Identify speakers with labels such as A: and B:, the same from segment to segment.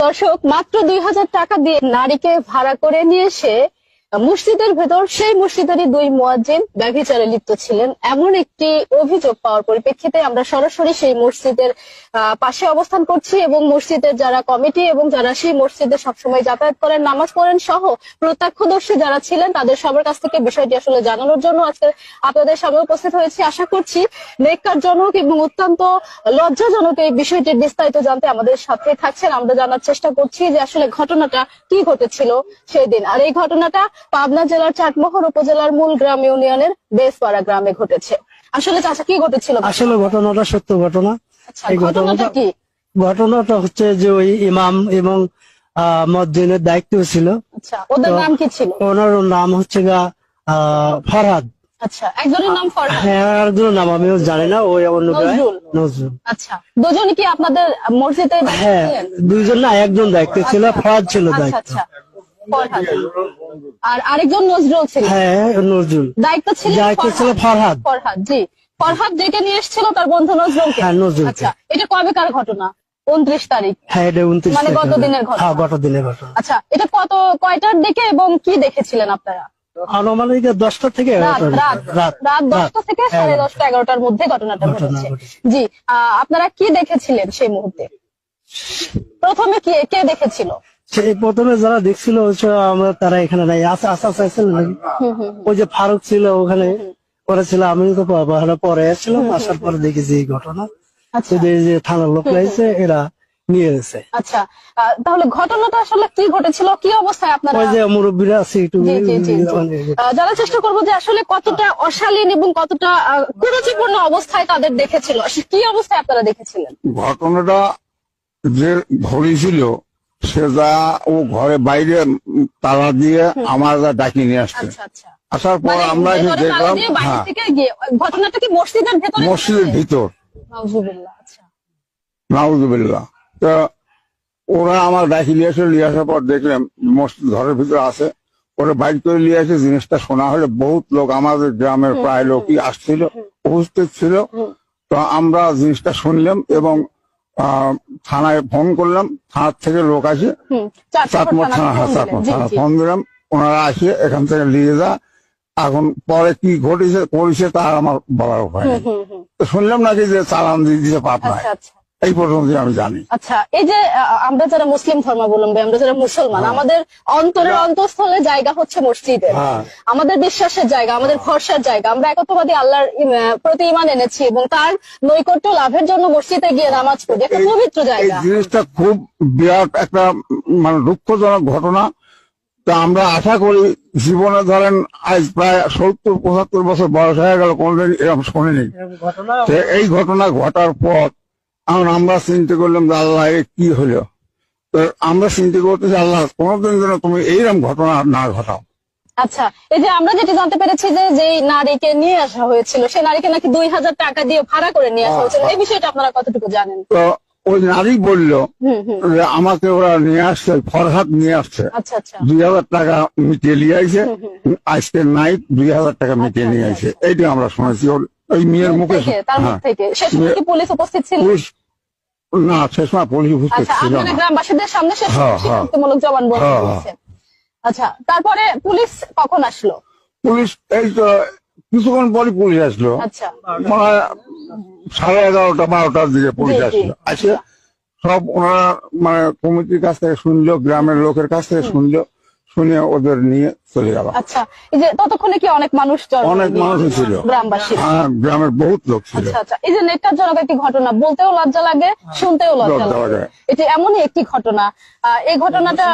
A: দর্শক মাত্র দুই হাজার টাকা দিয়ে নারীকে ভাড়া করে নিয়ে এসে মসজিদের ভেতর সেই মসজিদেরই দুই মুয়াজ্জিন ব্যভিচারে লিপ্ত ছিলেন। এমন একটি অভিযোগ পাওয়ার পরিপ্রেক্ষিতে আমরা সরাসরি সেই মসজিদের পাশে অবস্থান করছি এবং মসজিদের যারা কমিটি এবং যারা সেই মসজিদে সবসময় যাতায়াত করেন, নামাজ পড়েন সহ প্রত্যক্ষদর্শী যারা ছিলেন, তাদের সবার কাছ থেকে বিষয়টি আসলে জানানোর জন্য আজকে আপনাদের সামনে উপস্থিত হয়েছি। আশা করছি নেককারজনক এবং অত্যন্ত লজ্জাজনক এই বিষয়টির বিস্তারিত জানতে আমাদের সাথে থাকছেন। আমরা জানার চেষ্টা করছি যে আসলে ঘটনাটা কি ঘটেছিল সেই দিন। আর এই ঘটনাটা পাবনা জেলার চাটমোহর উপজেলার মূল গ্রাম ইউনিয়নের বেসপাড়া গ্রামে ঘটেছে। আসলে চাচা কি ঘটেছিল?
B: আসলে ঘটনাটা সত্য ঘটনা।
A: আচ্ছা,
B: এই
A: ঘটনাটা কি?
B: ঘটনাটা হচ্ছে যে ওই ইমাম এবং মসজিদের দায়িত্ব ছিল।
A: আচ্ছা ওদের নাম কি ছিল?
B: ওনার নাম হচ্ছে গা আহ, ফরহাদ।
A: আচ্ছা একজনের নাম ফরহাদ?
B: হ্যাঁ একজনের নাম আমিও জানি না ওই
A: নজরুল। আচ্ছা দুজনই কি আপনাদের মসজিদে
B: হ্যাঁ? দুইজন না একজন দায়িত্ব ছিল ফরহাদ ছিল
A: আচ্ছা
B: দায়িত্ব।
A: আচ্ছা ফরহাদ। আর আরেকজন নজরুল ছিল
B: হ্যাঁ নজরুল।
A: দায়িত্ব ছিল
B: দায়িত্ব ছিল ফরহাদ।
A: ফরহাদ জি। ফরহাদ ডেকে নিয়ে এসেছিল তার বন্ধু নজরুলকে।
B: হ্যাঁ, নজরুলকে।
A: আচ্ছা এটা কবেকার ঘটনা? উনত্রিশ তারিখ।
B: হ্যাঁ এটা উনত্রিশ
A: মানে গত দিনের ঘটনা।
B: হ্যাঁ গত দিনের ঘটনা।
A: আচ্ছা এটা কত কয়টার দিকে এবং কি দেখেছিলেন আপনারা?
B: আনুমানিক দশটা থেকে
A: রাত রাত।
B: রাত।
A: রাত দশটা থেকে সাড়ে দশটা এগারোটার মধ্যে ঘটনাটা ঘটেছে।
B: ঘটেছে।
A: জি আহ, আপনারা কি দেখেছিলেন সেই মুহূর্তে? প্রথমে কি কে দেখেছিল?
B: সেই প্রথমে যারা দেখছিল আমরা তারা এখানে নাই। আচ্ছা আচ্ছা চাইছিল নাকি ওই যে ফারুক ছিল ওখানে পরে ছিল আমি তো পরে পরে এসেছিলাম আসার পরে দেখেছি এই ঘটনা।
A: আচ্ছা।
B: এই যে থানার লোক রয়েছে এরা নিয়ে গেছে।
A: আচ্ছা তাহলে ঘটনাটা আসলে কি ঘটেছিল? কি অবস্থায় আপনারা
B: ওই যে মুরব্বীরা আছে একটু
A: জানার চেষ্টা করব যে আসলে কতটা অশালীন এবং কতটা কুরুচিপূর্ণ অবস্থায় তাদের দেখেছিল। আসলে কি অবস্থায় আপনারা দেখেছিলেন?
C: ঘটনাটা যে ঘটেছিল সে যা ও ঘরে বাইরে তালা দিয়ে আমার ডাকি নিয়ে আসছে।
A: আচ্ছা আচ্ছা।
C: আসার পর
A: মানে
C: আমরা দেখলাম হ্যাঁ।
A: ঘটনাটা কি মসজিদের ভেতরে
C: মসজিদের ভিতর।
A: নাউজুবিল্লাহ, আচ্ছা।
C: তো ওরা আমার ডাকি নিয়ে এসে নিয়ে আসার পর দেখলাম মসজিদ ঘরের ভিতরে আছে। ওরা বাইর করে নিয়ে এসে জিনিসটা শোনা হলে বহুত লোক আমাদের গ্রামের প্রায় লোকই আসছিল উপস্থিত ছিল। তো আমরা জিনিসটা শুনলাম এবং আহ, থানায় ফোন করলাম থানার থেকে লোক আসে। চাটমোট থানা হ্যাঁ চাটমোট থানা ফোন দিলাম ওনারা আসে এখান থেকে নিয়ে যা। এখন পরে কি ঘটেছে করেছে তার আমার বলার উপায় শুনলাম নাকি যে চালান দিয়ে দিতে পাপ নাই
A: আচ্ছা।
C: এই পর্যন্ত আমি জানি।
A: আচ্ছা এই যে আমরা যারা মুসলিম ধর্মাবলম্বী আমরা যারা মুসলমান আমাদের অন্তরের অন্তঃস্থলে জায়গা হচ্ছে মসজিদের।
C: হ্যাঁ।
A: আমাদের বিশ্বাসের জায়গা আমাদের ভরসার জায়গা। আমরা একত্ববাদী আল্লাহর প্রতি ইমান এনেছি এবং তার নৈকট্য লাভের জন্য মসজিদে গিয়ে নামাজ পড়ি। একটা পবিত্র জায়গা।
C: জিনিসটা খুব বিরাট একটা মানে দুঃখজনক ঘটনা। তা আমরা আশা করি জীবনে ধরেন আজ প্রায় সত্তর পঁচাত্তর বছর বয়স হয়ে গেল কোনদিন এরকম শুনিনি।
B: ঘটনা
C: এই ঘটনা ঘটার পর এখন আমরা চিন্তা করলাম যে আল্লাহ কি হলো? তো আমরা চিন্তা করতেছি আল্লাহ কোনোদিন যেন তুমি এইরকম ঘটনা না ঘটাও।
A: আচ্ছা এই যে আমরা যেটা জানতে পেরেছি যে যেই নারীকে নিয়ে আসা হয়েছিল সেই নারীকে নাকি দুই হাজার টাকা দিয়ে ভাড়া করে নিয়ে আসা হয়েছিল। এই বিষয়টা আপনারা কতটুকু জানেন?
C: তো ওই নারী বলল যে আমাকে ওরা নিয়ে আসছে ফরহাদ নিয়ে আসছে।
A: আচ্ছা আচ্ছা।
C: দুই হাজার টাকা মিটিয়ে নিয়ে আইছে। আজকে নাইট দুই হাজার টাকা মিটিয়ে নিয়ে আইছে। এইটা আমরা শুনেছি। ওই মেয়ের মুখে
A: তার মুখ
C: হ্যাঁ
A: থেকে সে সময় কি পুলিশ উপস্থিত ছিল
C: না সে সময় পুলিশ উপস্থিত
A: আচ্ছা
C: ছিল না
A: গ্রামবাসীদের সামনে
C: হ্যাঁ, হ্যাঁ।
A: শিক্ষামূলক জবানবন্দি
C: হ্যাঁ, হ্যাঁ।
A: দিয়েছেন আচ্ছা তারপরে পুলিশ কখন আসলো
C: পুলিশ এই তো কিছুক্ষণ পরই পুলিশ আসলো
A: আচ্ছা
C: মানে সাড়ে এগারোটা বারোটার দিকে পুলিশ। আসলো আসে সব ওনারা মানে কমিটির কাছ থেকে শুনলো গ্রামের লোকের কাছ থেকে শুনলো শুনে ওদের নিয়ে চলে গেল
A: আচ্ছা এই যে ততক্ষণে কি অনেক মানুষ
C: অনেক
A: হয়ে গিয়েছিল?
C: ছিল।
A: গ্রামবাসী।
C: হ্যাঁ গ্রামের বহুত লোক ছিল।
A: আচ্ছা আচ্ছা এই যে নেককারজনক একটি ঘটনা বলতেও লজ্জা লাগে শুনতেও লজ্জা লাগে। এটি এমনই একটি ঘটনা আহ, এই ঘটনাটা।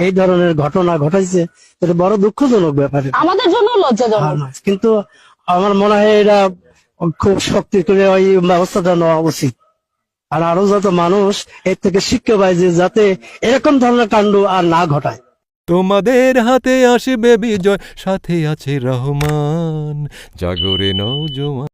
B: এই ধরনের ঘটনা ঘটাইছে এটা বড় দুঃখজনক ব্যাপার।
A: আমাদের জন্য লজ্জাজনক।
B: হ্যাঁ, কিন্তু আমার মনে হয় এটা খুব শক্তি করে ওই ব্যবস্থাটা নেওয়া উচিত। আর আরও যত মানুষ, এর থেকে শিক্ষা পায় যে যাতে এরকম ধরনের কাণ্ড আর না ঘটায়।
D: তোমাদের হাতে আসবে বিজয়, সাথে আছে রহমান। জাগরে নৌজওয়ান